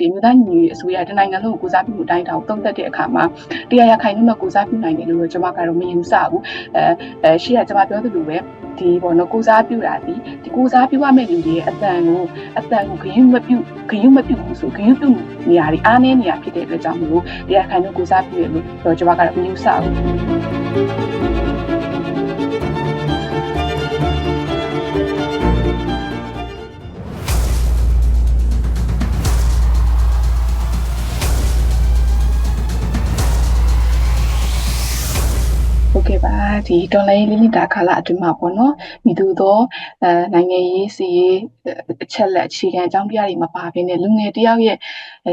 ဒီမြို့သားညီအစိုးရတနိုင်ငံလုံးကိုကိုစားပြုမှုအတိုင်းတောင်သုံးသက်တဲ့အခါမှာတရားရခိုင်နှုန်းနဲ့ကိုစားပြုနိုင်တယ်လို့ကျွန်မကတော့မယူဆဘူးအဲအဲရှေ့ကကျွန်မပြောသလိုပဲဒီပေါ့နော်ကိုစားပြုတာဒီဒီကိုစားပြုရမယ့်လူတွေရဲ့အတန်ကိုအတန်ကိုဂရုမပြုဂရုမပြုဘူးဆိုဂရုပြုနေရာတွေအားနည်းနေရဖြစ်တဲ့အတွက်ကြောင့်မလို့တရားခိုင်နှုန်းကိုစားပြုရလို့တော့ကျွန်မကတော့မယူဆဘူး ဒီတော်လိုင်းလေးမိတာခါလာအတွင်းမှာပေါ့နော်မိသူတော့အဲနိုင်ငံရေးစီရေးအချက်လက်အခြေခံအကြောင်းပြတွေမပါဘဲနဲ့လူငယ်တယောက်ရဲ့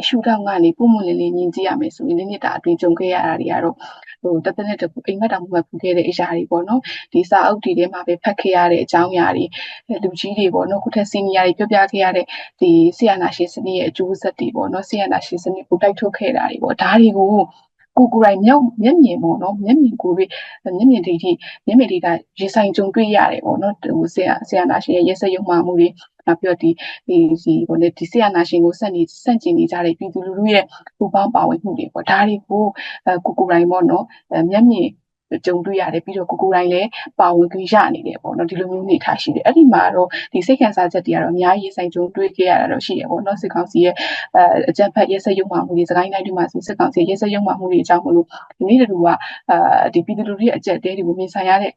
ရှူထောင့်ကနေပုံမလင်းလေးမြင်ကြည့်ရမယ်ဆိုရင်လေးမိတာအတွင်းကြုံခဲ့ရတာတွေကတော့ဟိုတသက်နဲ့တကူအိမ်မက်တောင်မှပူခဲ့တဲ့အရာတွေပေါ့နော်ဒီစာအုပ်တွေထဲမှာပဲဖတ်ခဲ့ရတဲ့အကြောင်းအရာတွေလူကြီးတွေပေါ့နော်ခုထက်စီနီယာတွေပြောပြခဲ့ရတဲ့ဒီဆီယနာရှင်စနစ်ရဲ့အကျိုးဆက်တွေပေါ့နော်ဆီယနာရှင်စနစ်ကိုတိုက်ထုတ်ခဲ့တာတွေပေါ့ဒါတွေကို ကိုကိုယ်တိုင်မြောက်မျက်မြင်ပေါ့နော်မျက်မြင်ကိုယ်မျက်မြင်ဒိဋ္ဌိမျက်မြင်ဒိဋ္ဌိရေဆိုင်ကြုံတွေ့ရတယ်ပေါ့နော်ဟိုဆရာဆရာနာရှင်ရဲ့ရက်စက်ယုံမှမှုတွေနောက်ပြီးတော့ဒီဒီဒီဟိုလေဒီဆရာနာရှင်ကိုစက်နေစန့်ကျင်နေကြတဲ့ပြည်သူလူထုရဲ့ပူပေါင်းပါဝင်မှုတွေပေါ့ဒါတွေကိုအဲကိုကိုယ်တိုင်ပေါ့နော်မျက်မြင် ကြုံတွေ့ရတယ်ပြီးတော့ကိုကိုယ်တိုင်လည်းပါဝင်ကြရနေတယ်ပေါ့နော်ဒီလိုမျိုးနေထားရှိတယ်အဲ့ဒီမှာတော့ဒီစိတ်ခံစားချက်တွေကတော့အများကြီးဆိုင်ကြုံတွေ့ခဲ့ရတာတော့ရှိတယ်ပေါ့နော်စစ်ကောင်စီရဲ့အဲအကြံဖက်ရဲစက်ရုံမှမှုတွေစကိုင်းတိုင်းတွေမှာဆိုစစ်ကောင်စီရဲစက်ရုံမှမှုတွေအကြောင်းမလို့ဒီနေ့တူကအာဒီပြည်သူလူထုရဲ့အကြက်တဲတွေကိုမြင်ဆိုင်ရတဲ့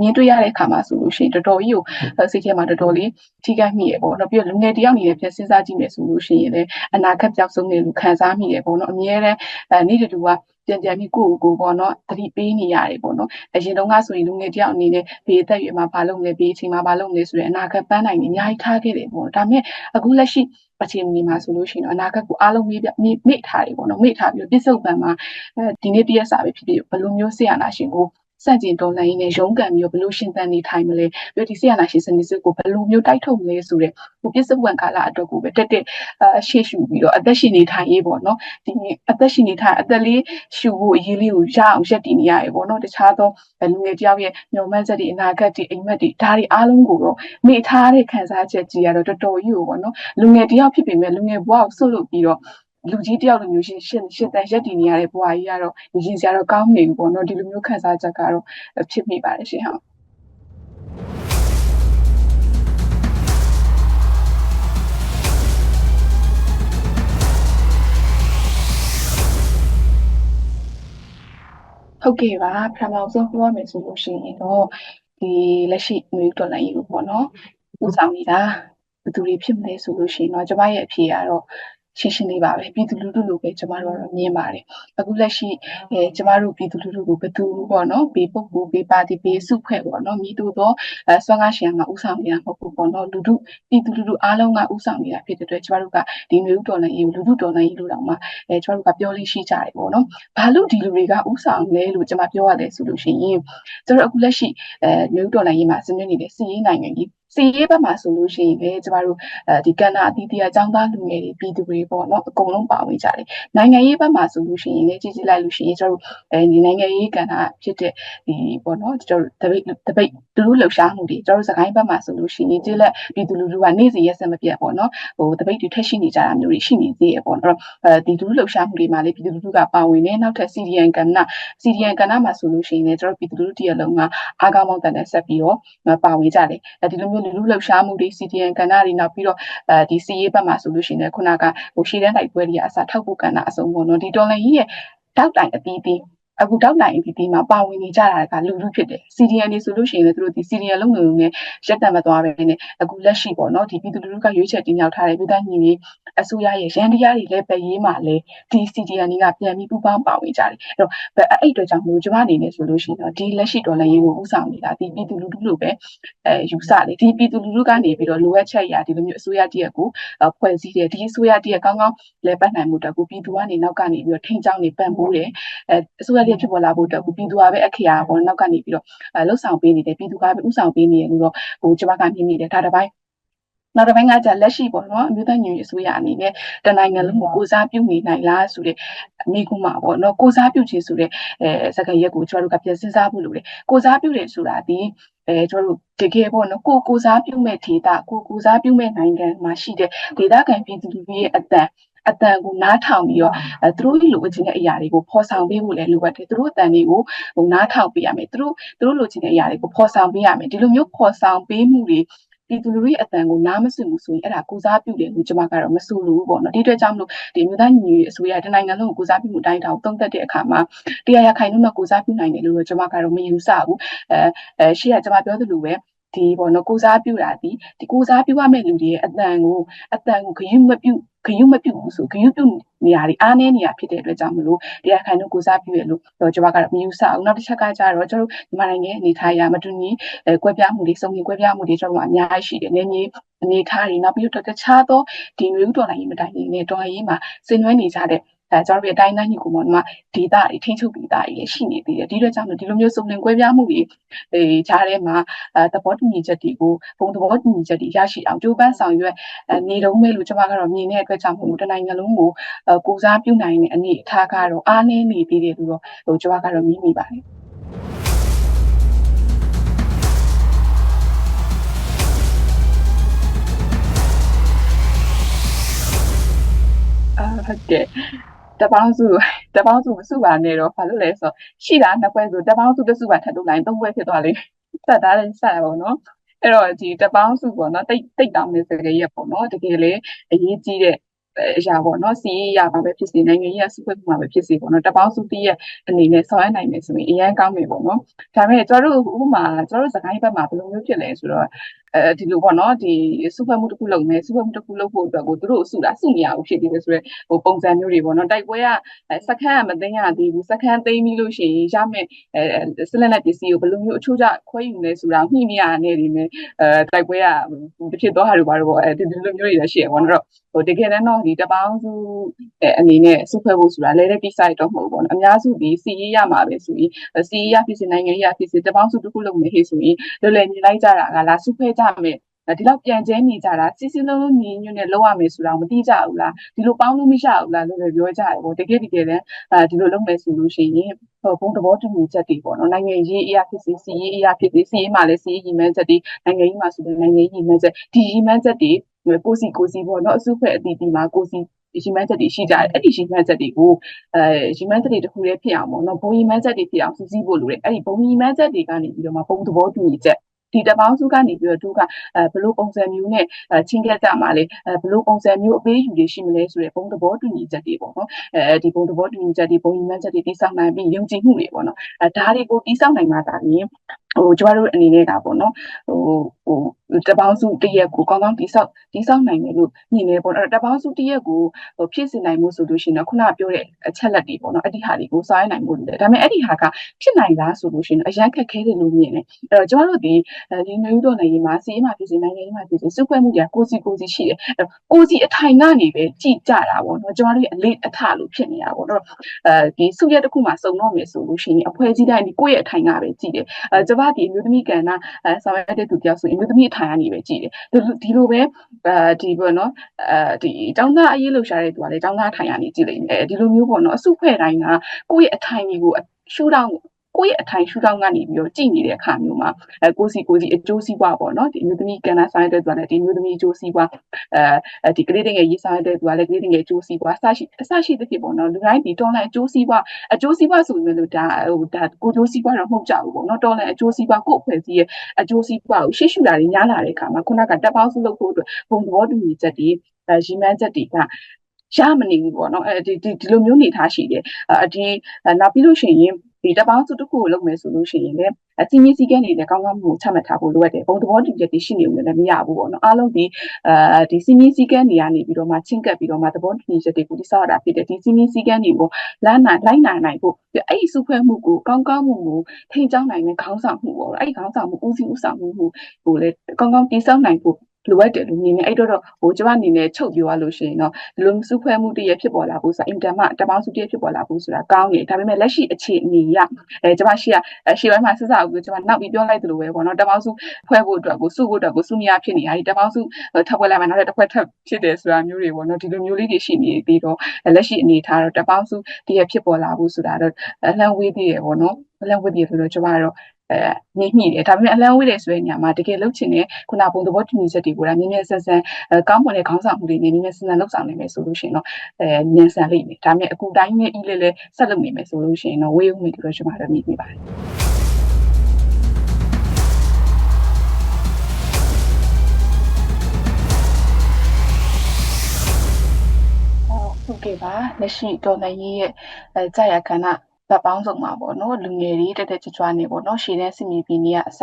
မြင်တွေ့ရတဲ့အခါမှာဆိုလို့ရှိရင်တော်တော်ကြီးကိုစိတ်ထဲမှာတော်တော်လေးထိခိုက်မိရပေါ့နော်ပြီးတော့လူငယ်တယောက်အနေနဲ့ပြန်စဉ်းစားကြည့်မယ်ဆိုလို့ရှိရင်လည်းအနာဂတ်ပြောက်ဆုံးနေလို့ခံစားမိရပေါ့နော်အမြဲတမ်းအဲနေ့တူက ပြန်ပြန်ပြီးကိုယ့်ကိုယ်ပေါ့နော်သတိပေးနေရတယ်ပေါ့နော်အရင်တုန်းကဆိုရင်လူငယ်တယောက်အနေနဲ့ဘေးအသက်ရွယ်မှာဘာလုပ်လဲဘေးအချိန်မှာဘာလုပ်လဲဆိုတဲ့အနာဂတ်ပန်းနိုင်နေအများကြီးထားခဲ့တယ်ပေါ့ဒါပေမဲ့အခုလက်ရှိအခြေအနေမှာဆိုလို့ရှိရင်တော့အနာဂတ်ကိုအားလုံးမေ့ပြမေ့ထားတယ်ပေါ့နော်မေ့ထားပြီးတော့ပြစ္ဆုတ်ပံမှာအဲဒီနေ့တရက်စာပဲဖြစ်ဖြစ်ဘယ်လိုမျိုးဆေးရနာရှင်ကို စန့်ကျင်တော်လှန်ရေးနဲ့ရုန်းကန်ပြီးတော့ဘယ်လိုရှင်သန်နေထိုင်မလဲပြီးတော့ဒီဆေးရနာရှင်စနစ်စုကိုဘယ်လိုမျိုးတိုက်ထုတ်မလဲဆိုတဲ့ဟိုပြစ္ဆုတ်ပံကာလအတွက်ကိုပဲတက်တက်အရှေ့ရှူပြီးတော့အသက်ရှင်နေထိုင်ရေးပေါ့နော်ဒီအသက်ရှင်နေထိုင်အသက်လေးရှူဖို့အရေးလေးကိုရအောင်ရက်တည်နေရတယ်ပေါ့နော်တခြားသောလူငယ်တယောက်ရဲ့ညှော်မှန်းချက်တွေအနာဂတ်တွေအိမ်မက်တွေဒါတွေအားလုံးကိုတော့မိထားတဲ့ခံစားချက်ကြီးကတော့တော်တော်ကြီးကိုပေါ့နော်လူငယ်တယောက်ဖြစ်ပေမဲ့လူငယ်ဘဝကိုဆွတ်လွတ်ပြီးတော့ လူကြီးတယောက်လိုမျိုးရှင်းရှင်းရှင်းတန်ရက်တည်နေရတဲ့ဘဝကြီးကတော့ရင်စရာတော့ကောင်းနေပြီပေါ့နော်ဒီလိုမျိုးခံစားချက်ကတော့ဖြစ်မိပါတယ်ရှင်ဟုတ်ဟုတ်ကဲ့ပါပထမဆုံးပြောမယ်ဆိုလို့ရှိရင်တော့ဒီလက်ရှိမျိုးဒေါ်လာကြီးကိုပေါ့နော်ဥဆောင်နေတာဘယ်သူတွေဖြစ်မလဲဆိုလို့ရှိရင်တော့ကျမရဲ့အဖြေကတော့ ရှင်းရှင်းလေးပါပဲပြည်သူလူထုလိုပဲကျမတို့ကတော့မြင်ပါတယ်အခုလက်ရှိအဲကျမတို့ပြည်သူလူထုကိုဘယ်သူပေါ့နော်ဘေးပုတ်ကိုဘေးပါတီဘေးစုဖွဲ့ပေါ့နော်မိတို့တော့အဲဆွမ်းကားရှင်ကဥဆောင်နေတာမဟုတ်ဘူးပေါ့နော်လူထုပြည်သူလူထုအားလုံးကဥဆောင်နေတာဖြစ်တဲ့အတွက်ကျမတို့ကဒီမျိုးဒေါ်လာရေးလူထုဒေါ်လာရေးလို့တောင်မှအဲကျမတို့ကပြောလို့ရှိကြတယ်ပေါ့နော်ဘာလို့ဒီလူတွေကဥဆောင်လဲလို့ကျမပြောရတယ်ဆိုလို့ရှိရင်ကျတို့အခုလက်ရှိအဲမျိုးဒေါ်လာရေးမှာဆင်းရဲနေတဲ့စီးရေးနိုင်ငံကြီး စီရေးဘက်မှာဆိုလို့ရှိရင်လည်းကျမတို့အဲဒီကဏ္ဍအသီးသီးအကြောင်းသားလူငယ်တွေပြည်သူတွေပေါ့နော်အကုန်လုံးပါဝင်ကြတယ်နိုင်ငံရေးဘက်မှာဆိုလို့ရှိရင်လည်းကြည့်ကြည့်လိုက်လို့ရှိရင်ကျမတို့အဲဒီနိုင်ငံရေးကဏ္ဍဖြစ်တဲ့ဒီပေါ့နော်ကျမတို့တပိတ်တပိတ်သူတို့လှုပ်ရှားမှုတွေကျမတို့စကိုင်းဘက်မှာဆိုလို့ရှိရင်ကြည့်လက်ပြည်သူလူထုကနေ့စဉ်ရက်ဆက်မပြတ်ပေါ့နော်ဟိုတပိတ်တွေထက်ရှိနေကြတာမျိုးတွေရှိနေသေးရပေါ့နော်အဲဒီသူတို့လှုပ်ရှားမှုတွေမှာလည်းပြည်သူလူထုကပါဝင်နေနောက်ထပ် CDN ကဏ္ဍ CDN ကဏ္ဍမှာဆိုလို့ရှိရင်လည်းကျမတို့ပြည်သူလူထုတရလုံးကအားကောင်းမောင်းတန်တဲ့ဆက်ပြီးတော့ပါဝင်ကြတယ်အဲဒီလိုမျိုးလူထုလှုပ်ရှားမှုတွေ CDN ကဏ္ဍတွေနောက်ပြီးတော့အဲဒီစီရေးဘက်မှာဆိုလို့ရှိရင်ခုနကဟိုရှေ့တန်းတိုက်ပွဲတွေအစားထောက်ဖို့ကဏ္ဍအစုံပေါ့နော်ဒီတော်လန်ကြီးရဲ့တောက်တိုင်အသီးသီး အခုတောက်နိုင်ဒီဒီမှာပါဝင်နေကြတာကလူလူဖြစ်တယ် CDN တွေဆိုလို့ရှိရင်လည်းသူတို့ဒီ CDN လုံးလုံးနဲ့ရက်တံမသွားပဲနဲ့အခုလက်ရှိပေါ့နော်ဒီပြည်သူလူထုကရွေးချယ်တင်မြှောက်ထားတဲ့ပြည်သားညီတွေအစိုးရရဲ့ရန်တရားတွေလည်းပဲရေးမှလည်းဒီ CDN တွေကပြန်ပြီးပူပေါင်းပါဝင်ကြတယ်အဲ့တော့အဲ့အတွက်ကြောင့်မို့ကျွန်မအနေနဲ့ဆိုလို့ရှိရင်တော့ဒီလက်ရှိဒေါ်လာရေးကိုဥဆောင်နေတာဒီပြည်သူလူထုလို့ပဲအဲယူဆတယ်ဒီပြည်သူလူထုကနေပြီးတော့လိုအပ်ချက်ရာဒီလိုမျိုးအစိုးရတရက်ကိုဖွဲ့စည်းတယ်ဒီအစိုးရတရက်ကောင်းကောင်းလဲပတ်နိုင်မှုတော့ကိုပြည်သူကနေနောက်ကနေပြီးတော့ထိန်းချောင်းနေပံ့ပိုးတယ်အဲအစိုးရတရက်ဖြစ်ပေါ်လာဖို့တော့ကိုပြည်သူကပဲအခရာပေါ့နောက်ကနေပြီးတော့လှုပ်ဆောင်ပေးနေတယ်ပြည်သူကပဲဥဆောင်ပေးနေတယ်လို့တော့ဟိုကျွန်မကမြင်နေတယ်ဒါတစ်ပိုင်းနောက်တစ်ပိုင်းကじゃလက်ရှိပေါ့နော်အမျိုးသားညီညွတ်ရေးအစိုးရအနေနဲ့တနိုင်ငံလုံးကိုကိုစားပြုနေနိုင်လားဆိုတဲ့မိကုမှာပေါ့နော်ကိုစားပြုခြင်းဆိုတဲ့အဲစကားရက်ကိုကျွန်တော်တို့ကပြန်စဉ်းစားဖို့လိုတယ်ကိုစားပြုတယ်ဆိုတာဒီအဲကျွန်တော်တို့တကယ်ပေါ့နော်ကိုကိုစားပြုမဲ့ဒေတာကိုကိုစားပြုမဲ့နိုင်ငံမှာရှိတဲ့ဒေတာခံပြည်သူတွေရဲ့အတန် အတန်ကိုနားထောင်ပြီးတော့အဲသူတို့လိုချင်တဲ့အရာတွေကိုဖော်ဆောင်ပေးဖို့လည်းလိုအပ်တယ်သူတို့အတန်တွေကိုဟိုနားထောင်ပေးရမယ်သူတို့သူတို့လိုချင်တဲ့အရာတွေကိုဖော်ဆောင်ပေးရမယ်ဒီလိုမျိုးဖော်ဆောင်ပေးမှုတွေပြည်သူလူထုရဲ့အတန်ကိုနားမစွင့်ဘူးဆိုရင်အဲ့ဒါကိုစားပြုတယ်လို့ကျွန်မကတော့မဆိုလို့ပေါ့နော်ဒီအတွက်ကြောင့်မလို့ဒီမြို့သားညီညွတ်ရေးအစိုးရတနိုင်ငံလုံးကိုကိုစားပြုမှုအတိုင်းအတာကိုသုံးသပ်တဲ့အခါမှာတရားရခိုင်နှုန်းနဲ့ကိုစားပြုနိုင်တယ်လို့ကျွန်မကတော့မယူဆဘူးအဲအဲရှေ့ကကျွန်မပြောသလိုပဲဒီပေါ့နော်ကိုစားပြုတာဒီဒီကိုစားပြုရမယ့်လူတွေရဲ့အတန်ကိုအတန်ကိုဂရုမပြု ဂရုမပြုဘူးဆိုဂရုပြုနေရာတွေအားနည်းနေရဖြစ်တဲ့အတွက်ကြောင့်မလို့တရားခိုင်တို့ကိုစားပြုရလို့တော့ကျွန်မကတော့မယူဆအောင်နောက်တစ်ချက်ကကြတော့ကျွန်တော်မြန်မာနိုင်ငံအနေထားအရမတူညီအဲကွဲပြားမှုတွေစုံလင်ကွဲပြားမှုတွေကျွန်တော်အများကြီးရှိတယ်။နည်းနည်းအနေထားတွေနောက်ပြီးတော့တခြားသောဒီမျိုးတော်နိုင်ရေးမတိုင်နေနဲ့တော်ရေးမှာဆင်နွှဲနေကြတဲ့ အဲကျွန်တော်တို့အတိုင်းတိုင်းညီကိုမောင်တို့ကဒေတာတွေထိန်းချုပ်ဒေတာတွေရှိနေသေးတယ်ဒီလိုကြောင့်ဒီလိုမျိုးစုံလင်ကွဲပြားမှုတွေအဲဂျားထဲမှာအဲသဘောတူညီချက်တွေကိုပုံသဘောတူညီချက်တွေရရှိအောင်ကြိုးပမ်းဆောင်ရွက်နေတော့မဲလို့ကျွန်မကတော့မြင်တဲ့အတွက်ကြောင့်မို့တနိုင်ငံလုံးကိုကိုစားပြုနိုင်တဲ့အနေအထားကတော့အားနည်းနေသေးတယ်လို့တော့ဟိုကျွန်မကတော့မြင်မိပါတယ်အာဟုတ်ကဲ့ တပေါင်းစုတပေါင်းစုမစုပါနဲ့တော့ဘာလို့လဲဆိုရှိတာနှစ်ပွဲဆိုတပေါင်းစုတစ်စုပါထပ်ထုတ်လိုက်သုံးပွဲဖြစ်သွားလိမ့်စက်သားလေးစရပါတော့အဲ့တော့ဒီတပေါင်းစုပေါ့နော်တိတ်တိတ်တောင်းနေစကြရဲ့ပေါ့နော်တကယ်လေအရေးကြီးတဲ့အရာပေါ့နော်စီးရပါပဲဖြစ်စီနိုင်ငံရေးစုဖွဲ့မှုမှာပဲဖြစ်စီပေါ့နော်တပေါင်းစုတည်းရဲ့အနေနဲ့ဆောင်ရွက်နိုင်မယ်ဆိုရင်အရန်ကောင်းမယ်ပေါ့နော်ဒါပေမဲ့ကျွန်တော်တို့ဥပမာကျွန်တော်တို့စကိုင်းဘက်မှာဘယ်လိုမျိုးဖြစ်လဲဆိုတော့ အဲဒီလိုပေါ့နော်ဒီစုဖွဲ့မှုတစ်ခုလုပ်မယ်စုဖွဲ့မှုတစ်ခုလုပ်ဖို့အတွက်ကိုသူတို့အစုတာစုနေရအောင်ဖြစ်နေတယ်ဆိုတော့ဟိုပုံစံမျိုးတွေပေါ့နော်တိုက်ပွဲကစက္ကန့်ကမသိရသေးဘူးစက္ကန့်သိမ်းပြီးလို့ရှိရင်ရမယ်အဲစလက်လက်ပစ္စည်းကိုဘယ်လိုမျိုးအချိုးကျခွဲယူလဲဆိုတာညှိမရနဲ့ဒီမဲ့အဲတိုက်ပွဲကဖြစ်သွားတာတွေပါတော့ပေါ့အဲဒီလိုမျိုးတွေလည်းရှိရပေါ့နော်ဟိုတကယ်တမ်းတော့ဒီတပေါင်းစုအနေနဲ့စုဖွဲ့ဖို့ဆိုတာလဲတဲ့ကိစ္စတော့မဟုတ်ဘူးပေါ့နော်အများစုဒီစီရေးရမှာပဲဆိုရင်စီရေးရဖြစ်စီနိုင်ငံရေးရဖြစ်စီတပေါင်းစုတစ်ခုလုပ်မယ်ဟေ့ဆိုရင်လွယ်လွယ်မြင်လိုက်ကြတာကလာစုဖွဲ့ကြမယ်ဒီလောက်ပြန်ကျဲနေကြတာစီစီလုံးလုံးညီညွတ်နဲ့လောက်ရမယ်ဆိုတာမသိကြဘူးလားဒီလိုပေါင်းလို့မရဘူးလားလို့လည်းပြောကြတယ်ပေါ့တကယ်တကယ်လည်းအဲဒီလိုလုပ်မယ်ဆိုလို့ရှိရင်ဟိုဘုံသဘောတူညီချက်တွေပေါ့နော်နိုင်ငံရေးအရာဖြစ်စီစီရေးအရာဖြစ်စီစီရေးမှာလည်းစီရေးရည်မှန်းချက်တွေနိုင်ငံရေးမှာဆိုရင်နိုင်ငံရေးရည်မှန်းချက်ဒီရည်မှန်းချက်တွေကိုစီကိုစီပေါ့နော်အစုဖွဲ့အတီးတီမှာကိုစီရီမန်းချက်တွေရှိကြတယ်အဲ့ဒီရီမန်းချက်တွေကိုအဲရီမန်းချက်တွေတခုတည်းဖြစ်အောင်ပေါ့နော်ဘုံရီမန်းချက်တွေဖြစ်အောင်စူးစီးဖို့လိုတယ်အဲ့ဒီဘုံရီမန်းချက်တွေကနေပြီးတော့မှဘုံသဘောတူညီချက် ဒီတပေါင်းစုကနေပြီးတော့သူကအဲဘလို့ပုံစံမျိုးနဲ့ချင်းခဲ့ကြမှာလေအဲဘလို့ပုံစံမျိုးအပေးယူတွေရှိမလဲဆိုတဲ့ဘုံသဘောတူညီချက်တွေပေါ့နော်အဲဒီဘုံသဘောတူညီချက်တွေဘုံညီမှန်းချက်တွေတိစောက်နိုင်ပြီးယုံကြည်မှုတွေပေါ့နော်အဲဒါတွေကိုတိစောက်နိုင်မှာဒါရင်ဟိုကျမတို့အနေနဲ့ကပေါ့နော်ဟိုဟို တပေါင်းစုတရက်ကိုကောင်းကောင်းတိဆောက်တိဆောက်နိုင်တယ်လို့မြင်နေပေါ့နော်တပေါင်းစုတရက်ကိုဟိုဖြစ်စေနိုင်မှုဆိုလို့ရှိရင်ခုနပြောတဲ့အချက်လက်တွေပေါ့နော်အဲ့ဒီဟာတွေကိုစားရနိုင်မှုလို့လေဒါပေမဲ့အဲ့ဒီဟာကဖြစ်နိုင်လားဆိုလို့ရှိရင်အရန်ခက်ခဲတယ်လို့မြင်တယ်အဲ့တော့ကျမတို့ဒီဒီမျိုးတော့နေမှာစီးမှာဖြစ်စေနိုင်ငံရေးမှာဖြစ်စေစုဖွဲ့မှုတွေကကိုစီကိုစီရှိတယ်ကိုစီအထိုင်ကနေပဲကြည်ကြတာပေါ့နော်ကျမတို့ရဲ့အလေးအထလို့ဖြစ်နေတာပေါ့နော်အဲဒီစုရက်တစ်ခုမှာစုံတော့မယ်ဆိုလို့ရှိရင်အဖွဲ့အစည်းတိုင်းဒီကိုယ့်ရဲ့အထိုင်ကပဲကြည်တယ်အဲကျမဒီအမျိုးသမီးကဏ္ဍအဲဆောင်ရွက်တဲ့သူတယောက်ဆိုအမျိုးသမီးအထိုင်ကနေပဲကြည်တယ်ဒီလိုပဲအဲဒီပေါ့နော်အဲဒီတောင်းသားအရေးလှူရှာတဲ့သူကလည်းတောင်းသားထိုင်ကနေကြည်လိမ့်မယ်ဒီလိုမျိုးပေါ့နော်အစုဖွဲ့တိုင်းကကိုယ့်ရဲ့အထိုင်တွေကိုရှူတောင်း ကိုယ့်ရဲ့အထိုင်ရှုထောင့်ကနေပြီးတော့ကြည်နေတဲ့အခါမျိုးမှာအဲကိုစီကိုစီအကျိုးစီးပွားပေါ့နော်ဒီမျိုးသမီးကန်နာဆိုင်တဲ့သူကလည်းဒီမျိုးသမီးအကျိုးစီးပွားအဲဒီကလေးတွေရဲ့ရေးဆိုင်တဲ့သူကလည်းကလေးတွေရဲ့အကျိုးစီးပွားအစရှိအစရှိတဲ့ဖြစ်ပေါ့နော်လူတိုင်းဒီတော်လိုင်းအကျိုးစီးပွားအကျိုးစီးပွားဆိုရင်လည်းဒါဟိုဒါကိုကျိုးစီးပွားတော့မဟုတ်ကြဘူးပေါ့နော်တော်လိုင်းအကျိုးစီးပွားကိုအဖွဲ့အစည်းရဲ့အကျိုးစီးပွားကိုရှေ့ရှုတာတွေညားလာတဲ့အခါမှာခုနကတပ်ပေါင်းစုလုပ်ဖို့အတွက်ဘုံသဘောတူညီချက်တွေအဲရီမန်းချက်တွေက ရမနေဘူးပေါ့နော်အဲဒီဒီလိုမျိုးနေထားရှိတယ်အဲဒီနောက်ပြီးလို့ရှိရင်ဒီတပေါင်းစုတစ်ခုကိုလုပ်မယ်ဆိုလို့ရှိရင်လည်းအစီမီစီကဲနေတဲ့ကောင်းကောင်းမှုချမှတ်ထားဖို့လိုအပ်တယ်ဘုံသဘောတူချက်တွေရှိနေလို့လည်းမရဘူးပေါ့နော်အားလုံးဒီအဲဒီစီမီစီကဲနေရနေပြီးတော့မှချင်းကပ်ပြီးတော့မှသဘောတူချက်တွေကိုတိစောက်ရတာဖြစ်တယ်ဒီစီမီစီကဲတွေကိုလမ်းနိုင်လိုက်နိုင်နိုင်ဖို့အဲ့ဒီစုဖွဲ့မှုကိုကောင်းကောင်းမှုကိုထိန်းကျောင်းနိုင်တဲ့ခေါင်းဆောင်မှုပေါ့အဲ့ဒီခေါင်းဆောင်မှုဦးစီးဦးဆောင်မှုကိုလည်းကောင်းကောင်းတိစောက်နိုင်ဖို့ လိုအပ်တယ်လို့မြင်နေအဲ့တော့ဟိုကျမအနေနဲ့ချုပ်ပြောရလို့ရှိရင်တော့ဒီလိုစုဖွဲ့မှုတည်းရဖြစ်ပေါ်လာဖို့ဆိုတာအင်တာမတပေါင်းစုတည်းဖြစ်ပေါ်လာဖို့ဆိုတာကောင်းတယ်ဒါပေမဲ့လက်ရှိအခြေအနေရအဲကျမရှိရရှေ့ပိုင်းမှာစစအကူကျမနောက်ပြီးပြောလိုက်သလိုပဲပေါ့နော်တပေါင်းစုဖွဲ့ဖို့အတွက်ကိုစုဖို့အတွက်ကိုစုမရဖြစ်နေတာဒီတပေါင်းစုထပ်ဖွဲ့လိုက်မှနောက်တစ်ဖွဲ့ထပ်ဖြစ်တယ်ဆိုတာမျိုးတွေပေါ့နော်ဒီလိုမျိုးလေးတွေရှိနေပြီးတော့လက်ရှိအနေထားတော့တပေါင်းစုတည်းရဖြစ်ပေါ်လာဖို့ဆိုတာတော့အလှမ်းဝေးသေးတယ်ပေါ့နော်အလှမ်းဝေးသေးတယ်ဆိုတော့ကျမကတော့ အဲမြင့်မိတယ်ဒါပေမဲ့အလန်းဝေးတယ်ဆိုတဲ့နေရာမှာတကယ်လုပ်ချင်တဲ့ခုနပုံသဘောတူညီချက်တွေကိုလည်းမြင်းမြန်းဆန်းဆန်းအဲကောင်းမွန်တဲ့ခေါင်းဆောင်မှုတွေနဲ့မြင်းမြန်းဆန်းဆန်းလုပ်ဆောင်နိုင်မယ်ဆိုလို့ရှိရင်တော့အဲမြန်ဆန်လိမ့်မယ်ဒါပေမဲ့အခုတိုင်းနဲ့ဤလေးလေးဆက်လုပ်နေမယ်ဆိုလို့ရှိရင်တော့ဝေးဦးမယ်လို့ကျွန်တော်တို့မြင်မိပါတယ်ဟုတ်ကဲ့ပါလက်ရှိတော်လှန်ရေးရဲ့အဲကြာရခဏ ဗတ်ပေါင်းစုံမှာပေါ့နော်လူငယ်တွေတက်တက်ကြွကြွနေပေါ့နော်ရှေ့တန်းစစ်မြေပြင်တွေကအစ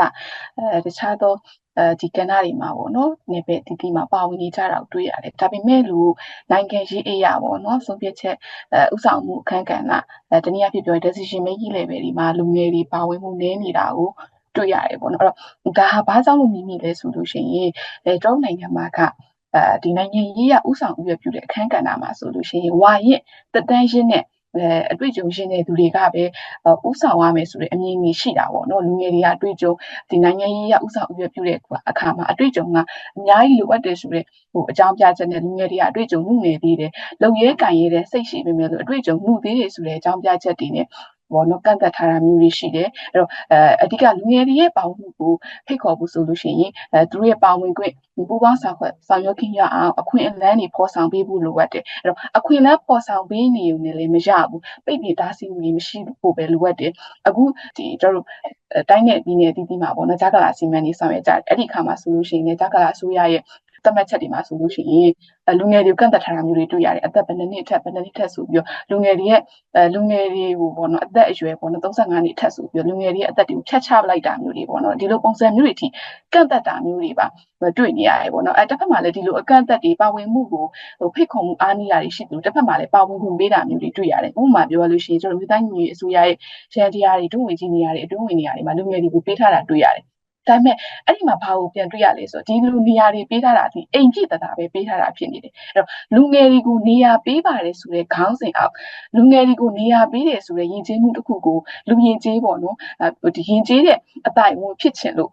အဲတခြားသောအဲဒီကဏ္ဍတွေမှာပေါ့နော်နေပဲတီတီမှာပါဝင်နေကြတာကိုတွေ့ရတယ်ဒါပေမဲ့လို့နိုင်ငံရေးအရာပေါ့နော်ဆုံးဖြတ်ချက်အဲဥဆောင်မှုအခန်းကဏ္ဍအဲတနည်းအားဖြင့်ပြောရင် decision making level တွေမှာလူငယ်တွေပါဝင်မှုနည်းနေတာကိုတွေ့ရတယ်ပေါ့နော်အဲ့တော့ဒါဟာဘာကြောင့်လို့မြင်မိလဲဆိုလို့ရှိရင်အဲကျွန်တော်နိုင်ငံမှာကအဲဒီနိုင်ငံရေးရဥဆောင်ဥရပြုတဲ့အခန်းကဏ္ဍမှာဆိုလို့ရှိရင်ဝါရင်တက်တန်းရင်းနဲ့ အဲအတွေ့အကြုံရှင်တဲ့သူတွေကပဲဥဆောင်ရမယ်ဆိုတဲ့အမြင်ကြီးရှိတာပေါ့နော်လူငယ်တွေကအတွေ့အကြုံဒီနိုင်ငံရေးရဥဆောင်ဥရပြုတဲ့အခါမှာအတွေ့အကြုံကအများကြီးလိုအပ်တယ်ဆိုတဲ့ဟိုအကြောင်းပြချက်နဲ့လူငယ်တွေကအတွေ့အကြုံမှုနေသေးတယ်လုံရဲကံရဲတဲ့စိတ်ရှိပေမဲ့လို့အတွေ့အကြုံမှုသေးတယ်ဆိုတဲ့အကြောင်းပြချက်တွေနဲ့ ဘောနော်ကန့်သက်ထားတာမျိုးတွေရှိတယ်အဲ့တော့အဲအဓိကလူငယ်တွေရဲ့ပါဝင်မှုကိုဖိတ်ခေါ်ဖို့ဆိုလို့ရှိရင်အဲသူတို့ရဲ့ပါဝင်ခွင့်ပူပေါင်းဆောင်ခွင့်ဆောင်ရွက်ခင်ရအောင်အခွင့်အလမ်းတွေဖော်ဆောင်ပေးဖို့လိုအပ်တယ်အဲ့တော့အခွင့်အလမ်းဖော်ဆောင်ပေးနေုံနဲ့လည်းမရဘူးပိတ်ပင်တားဆီးမှုတွေမရှိဖို့ပဲလိုအပ်တယ်အခုဒီကျွန်တော်တို့တိုင်းနယ်ပြည်နယ်တည်တည်မှာပေါ့နော်ဂျာကာလာစီမံနေဆောင်ရွက်ကြတယ်အဲ့ဒီခါမှာဆိုလို့ရှိရင်လည်းဂျာကာလာအစိုးရရဲ့ သတ်မှတ်ချက်တွေမှာဆိုလို့ရှိရင်လူငယ်တွေကန့်သက်ထားတာမျိုးတွေတွေ့ရတယ်အသက်ဘယ်နှစ်နှစ်ထက်ဘယ်နှစ်နှစ်ထက်ဆိုပြီးတော့လူငယ်တွေရဲ့လူငယ်တွေကိုပေါ့နော်အသက်အရွယ်ပေါ့နော်35နှစ်ထက်ဆိုပြီးတော့လူငယ်တွေရဲ့အသက်တွေကိုဖြတ်ချလိုက်တာမျိုးတွေပေါ့နော်ဒီလိုပုံစံမျိုးတွေအထိကန့်သက်တာမျိုးတွေပါတွေ့နေရတယ်ပေါ့နော်အဲတစ်ဖက်မှာလည်းဒီလိုအကန့်အသတ်တွေပါဝင်မှုကိုဟိုဖိတ်ခေါ်မှုအားနည်းတာတွေရှိတယ်လို့တစ်ဖက်မှာလည်းပါဝင်ခွင့်ပေးတာမျိုးတွေတွေ့ရတယ်ဥပမာပြောရလို့ရှိရင်ကျွန်တော်မြို့တိုင်းညီအစိုးရရဲ့ရှယ်တရားတွေဒုဝင်ကြီးနေရာတွေအတွင်းဝင်နေရာတွေမှာလူငယ်တွေကိုပေးထားတာတွေ့ရတယ် ဒါပေမဲ့အဲ့ဒီမှာဘာကိုပြန်တွေ့ရလဲဆိုတော့ဒီလူနေရာတွေပေးထားတာဒီအိမ်ပြည့်တတာပဲပေးထားတာဖြစ်နေတယ်အဲ့တော့လူငယ်တွေကိုနေရာပေးပါတယ်ဆိုတဲ့ခေါင်းစဉ်အောက်လူငယ်တွေကိုနေရာပေးတယ်ဆိုတဲ့ယဉ်ကျေးမှုတစ်ခုကိုလူယဉ်ကျေးပေါ့နော်ဒီယဉ်ကျေးတဲ့အတိုင်းဝင်ဖြစ်ချင်လို့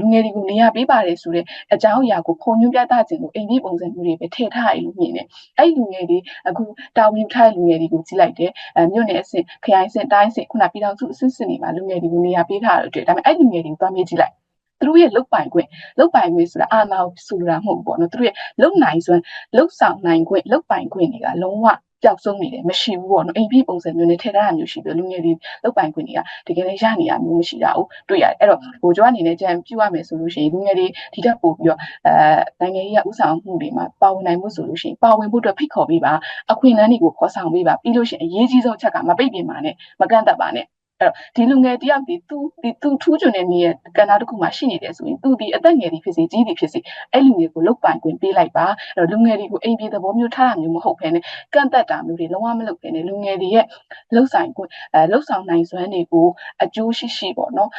လူငယ်တွေကိုနေရာပေးပါတယ်ဆိုတဲ့အကြောင်းအရာကိုပုံညွှန်းပြသခြင်းလို့အိမ်ပြည့်ပုံစံမျိုးတွေပဲထည့်ထားရလို့မြင်တယ်အဲ့ဒီလူငယ်တွေအခုတာဝန်ယူထားတဲ့လူငယ်တွေကိုကြည့်လိုက်တယ်အဲမြို့နယ်အဆင့်ခရိုင်အဆင့်တိုင်းအဆင့်ခုနပြည်ထောင်စုအဆင့်ဆင့်တွေမှာလူငယ်တွေကိုနေရာပေးထားတယ်တွေ့ဒါပေမဲ့အဲ့ဒီလူငယ်တွေကိုသွားမေးကြည့်လိုက် သူတို့ရဲ့လုတ်ပိုင်ခွင့်လုတ်ပိုင်ခွင့်ဆိုတာအာဏာကိုဆိုလိုတာမဟုတ်ဘူးပေါ့နော်သူတို့ရဲ့လုတ်နိုင်စွမ်းလုတ်ဆောင်နိုင်ခွင့်လုတ်ပိုင်ခွင့်တွေကလုံးဝပျောက်ဆုံးနေတယ်မရှိဘူးပေါ့နော်အိမ်ပြပုံစံမျိုးနဲ့ထည့်ထားတာမျိုးရှိပြီးလူငယ်တွေလုတ်ပိုင်ခွင့်တွေကတကယ်လည်းရနေတာမျိုးမရှိတာဟုတ်တွေ့ရတယ်အဲ့တော့ဟိုကျွန်တော်အနေနဲ့ကြံပြရမယ်ဆိုလို့ရှိရင်လူငယ်တွေဒီတက်ပို့ပြီးတော့အဲနိုင်ငံရေးကဥဆောင်မှုတွေမှာပါဝင်နိုင်မှုဆိုလို့ရှိရင်ပါဝင်ဖို့အတွက်ဖိတ်ခေါ်ပေးပါအခွင့်အလမ်းတွေကိုခေါ်ဆောင်ပေးပါပြီးလို့ရှိရင်အရေးကြီးဆုံးချက်ကမပိတ်ပင်ပါနဲ့မကန့်သက်ပါနဲ့ အဲ့တော့ဒီလူငယ်တယောက်ဒီသူဒီသူထူးချွန်တဲ့နေရကဏ္ဍတစ်ခုမှာရှိနေတယ်ဆိုရင်သူဒီအသက်ငယ်သည်ဖြစ်စေကြီးသည်ဖြစ်စေအဲ့လူငယ်ကိုလုတ်ပိုင်ခွင့်ပေးလိုက်ပါအဲ့တော့လူငယ်တွေကိုအိမ်ပြေသဘောမျိုးထားတာမျိုးမဟုတ်ဘဲနဲ့ကန့်သက်တာမျိုးတွေလုံးဝမလုပ်ဘဲနဲ့လူငယ်တွေရဲ့လှုပ်ဆိုင်ခွင့်အဲလှုပ်ဆောင်နိုင်စွမ်းတွေကိုအကျိုးရှိရှိပေါ့နော်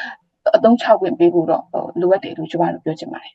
အသုံးချခွင့်ပေးဖို့တော့လိုအပ်တယ်လို့ကျွန်တော်တို့ပြောချင်ပါတယ်